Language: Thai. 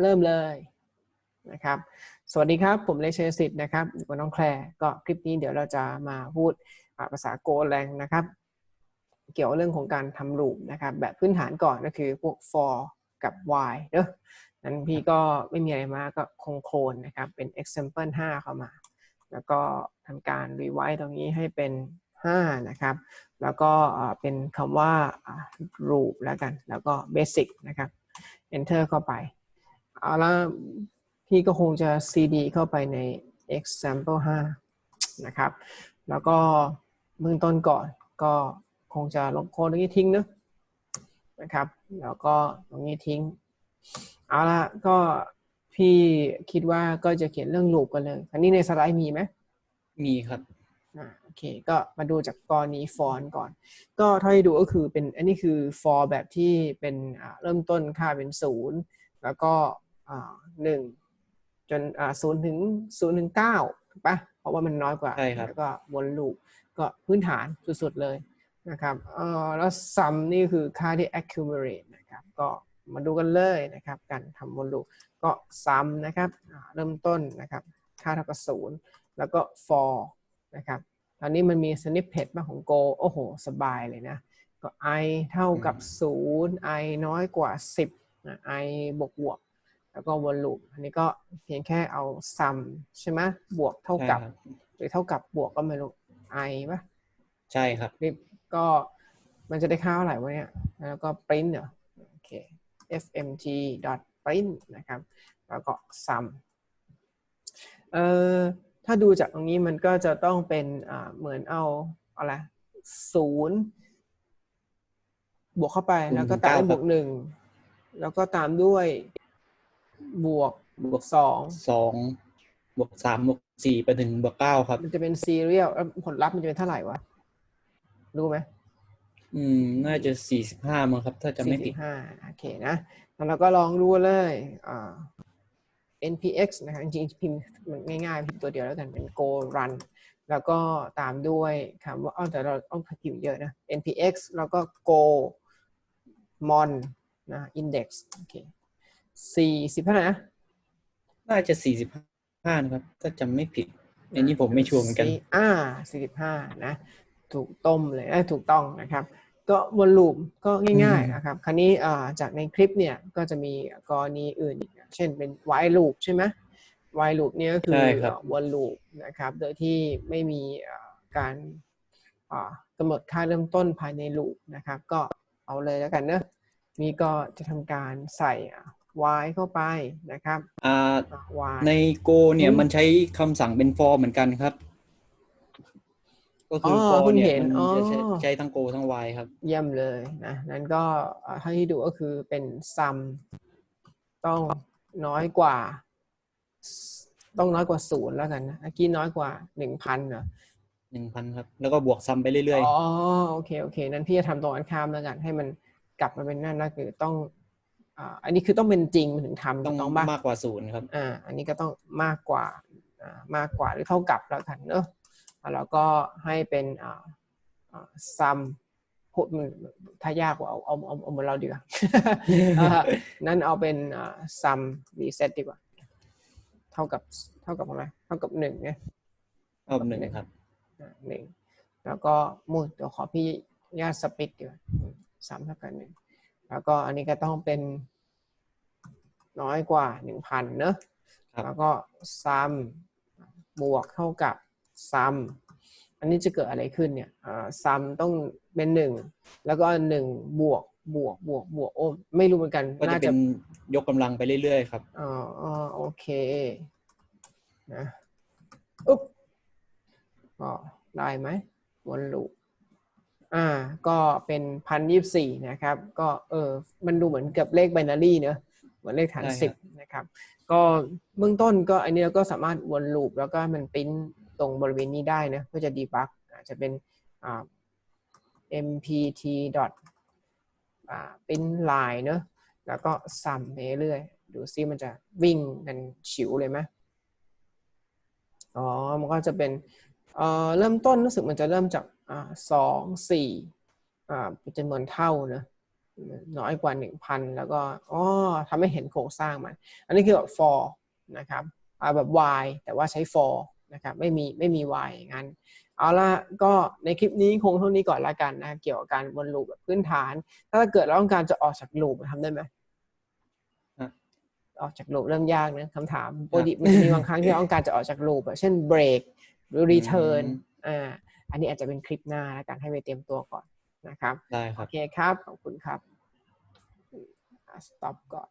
เริ่มเลยนะครับ สวัสดีครับผมเลเชสิทธิ์นะครับอยู่กับน้องแคลร์ก็คลิปนี้เดี๋ยวเราจะมาพูดภาษาโกแรงนะครับ เกี่ยวกับเรื่องของการทำลูปนะครับ แบบพื้นฐานก่อนก็คือพวก for กับ while เนอะนั้นพี่ก็ไม่มีอะไรมากก็คงโคลนนะครับ เป็น example 5 เข้ามา แล้วก็ทำการ rewrite ตรงนี้ให้เป็น 5 นะครับ แล้วก็เป็นคำว่าอ่า loop แล้วกัน แล้วก็ basic นะครับ enter เข้าไป เอาละพี่ก็คงจะ cd เข้าไปใน example 5 นะครับ แล้วก็เบื้องต้นก่อนก็คงจะลบโค้ดตรงนี้ทิ้งเนอะนะครับ แล้วก็ตรงนี้ทิ้ง เอาละก็พี่คิดว่าก็จะเขียนเรื่อง loop กันเลย อันนี้ในสไลด์มีไหม มีครับอ่าโอเค ก็มาดูจากกรณี for ก่อน ก็เท่าที่ดูก็คือเป็น อันนี้คือ for แบบที่เป็นอ่าเริ่มต้นค่าเป็นศูนย์แล้วก็อ่า หนึ่งจนอ่าศูนย์ถึงศูนย์ถึงเก้าถูกปะเพราะว่ามันน้อยกว่าใช่ครับแล้วก็วนลูปก็พื้นฐานสุดๆเลยนะครับเอ่อแล้ว sum นี่คือค่าที่ accumulate นะครับ ก็มาดูกันเลยนะครับ การทำวนลูปก็ sum นะครับอ่าเริ่มต้นนะครับ ค่าเท่ากับศูนย์แล้วก็ for นะครับ ตอนนี้มันมี snippet มาของ Go โอ้โห สบายเลยนะ ก็ i เท่ากับ 0 i น้อยกว่า 10นะ i บวกบวก แล้วก็วนลูปอันนี้ก็เพียงแค่เอา sum ใช่ไหมบวกเท่ากับใช่ครับ หรือเท่ากับบวกก็ไม่รู้ i ป่ะใช่ครับนี่ก็มันจะได้ค่าเท่าไหร่วะเนี่ยแล้วก็ print เหรอโอเค fmt dot print นะครับ แล้วก็ sum เอ่อถ้าดูจากตรงนี้มันก็จะต้องเป็นอ่าเหมือนเอาอะไรศูนย์บวกเข้าไปศูนย์แล้วก็ถึงตามเก้าด้วยบวกหนึ่งแล้วก็ตามด้วย บวกบวกสองสองบวกสามบวกสี่ไปถึงบวกเก้าครับ มันจะเป็นซีเรียลแล้วผลลัพธ์มันจะเป็นเท่าไหร่วะ รู้ไหมอืม น่าจะสี่สิบห้ามั้งครับ ถ้าจะไม่ผิดห้าโอเคนะแล้วเราก็ลองดูเลยอ่า npx นะครับจริงๆพิมพ์มันง่ายๆพิมพ์ตัวเดียวแล้วกันเป็น go run แล้วก็ตามด้วยคำว่าอ้าวแต่เราต้องพิมพ์เยอะนะ npx แล้วก็ go mon นะ index โอเค สี่สิบเท่าไหร่นะน่าจะสี่สิบห้านะครับ ถ้าจำไม่ผิด อันนี้ผมไม่ชัวร์เหมือนกันสี่อ่าสี่สิบห้านะ ถูกต้มเลยเอ้ยถูกต้องนะครับ ก็วนลูปก็ง่ายอืมๆนะครับ คราวนี้อ่าจากในคลิปเนี่ยก็จะมีกรณีอื่นอีกนะเช่นเป็น while loop ใช่ไหม while loop เนี่ยก็คือใช่ครับวนลูปนะครับ โดยที่ไม่มีอ่าการอ่ากำหนดค่าเริ่มต้นภายในลูปนะครับ ก็เอาเลยแล้วกันเนอะนี่ก็จะทำการใส่ อ่า while เข้าไปนะครับอ่าอ่า while ใน Go เนี่ยอืมมันใช้คำสั่งเป็น for เหมือนกันครับ ก็คือออ for เพิ่งเนี่ยเห็นมันจะใช้อ๋อใช้ทั้ง Go ทั้ง Y ครับ เยี่ยมเลยนะนั้นก็เอ่อถ้าที่ดูก็คือเป็นซัมต้องน้อยกว่า ต้องน้อยกว่าศูนย์แล้วกันนะเมื่อกี้น้อยกว่าหนึ่งพันเหรอ หนึ่งพันครับ แล้วก็บวกซ้ำไปเรื่อยอ๋อโอเคโอเคนั้นพี่จะทำตรงกันข้ามแล้วกันให้มันกลับมาเป็นนั่นนะคือต้อง อ่าอันนี้คือต้องเป็นจริงมันถึงทำๆต้ต้อองงต้องบ้างมากกว่าศูนย์ครับอ่าอันนี้ก็ต้องมากกว่าอ่ามากกว่าหรือเท่ากับแล้วกันเนอะแล้วก็ให้เป็นอ่าอ่าซัมพูดมันถ้ายากกว่าเอาเอาเอาเอาเหมือนเราดีกว่าอ่านั่นเอาเป็นอ่าซัมรีเซ็ตดีกว่า เท่ากับเท่ากับอะไรเท่ากับหนึ่งเนี่ยเอาหนึ่งครับอ่าหนึ่งแล้วก็มูดเดี๋ยวขอพี่ญาตสปิดดีกว่าอืมสามเท่ากับหนึ่ง แล้วก็อันนี้ก็ต้องเป็นน้อยกว่าหนึ่งพันเนอะครับแล้วก็ซัมบวกเท่ากับซัมอันนี้จะเกิดอะไรขึ้นเนี่ยซัมต้องเป็นหนึ่งแล้วก็หนึ่งบวกบวกบวกบวกโอ้ไม่รู้เหมือนกันก็จะน่าเป็จะนยกกำลังไปเรื่อยๆครับอ๋ออ๋อโอเคนะอุ๊บก็ได้ไหมวนลูป อ่าก็เป็นพันยี่สี่นะครับ ก็เออมันดูเหมือนกับเลขไบนารีเนอะเหมือนเลขฐานใช่ครับสิบนะครับ ก็เบื้องต้นก็อันนี้เราก็สามารถวนลูปแล้วก็มันปริ้นตรงบริเวณนี้ได้นะเพื่อจะดีบักอาจจะเป็นอ่า mpt dot อ่าปริ้นลายเนอะแล้วก็ซัมไปเรื่อยๆดูซิมันจะวิ่งกันฉิวเลยไหมอ๋อ มันก็จะเป็นเอ่อเริ่มต้นรู้สึกมันจะเริ่มจากอ่า สองสี่อ่าเป็นจำนวนเท่าเนอะน้อยกว่าหนึ่งพันแล้วก็อ๋อทำให้เห็นโครงสร้างมัน อันนี้คือแบบ for นะครับอ่าแบบ y แต่ว่าใช้ for นะครับไม่มีไม่มี y อย่างนั้น เอาละก็ในคลิปนี้คงเท่านี้ก่อนละกันนะเกี่ยวกับการวนลูปแบบพื้นฐาน ถ้าเกิดเราต้องการจะออกจากลูปทำได้ไหมฮะออกจากลูปเริ่มยากนะคำถามปกติมันจะมีบางครั้งที่เราต้องการจะออกจากลูปอะเช่นเบรกหรือ return อ่า อันนี้อาจจะเป็นคลิปหน้าแล้วกันให้ไปเตรียมตัวก่อนนะครับได้คโอรับเคครับขอบคุณครับอะ stop ก่อน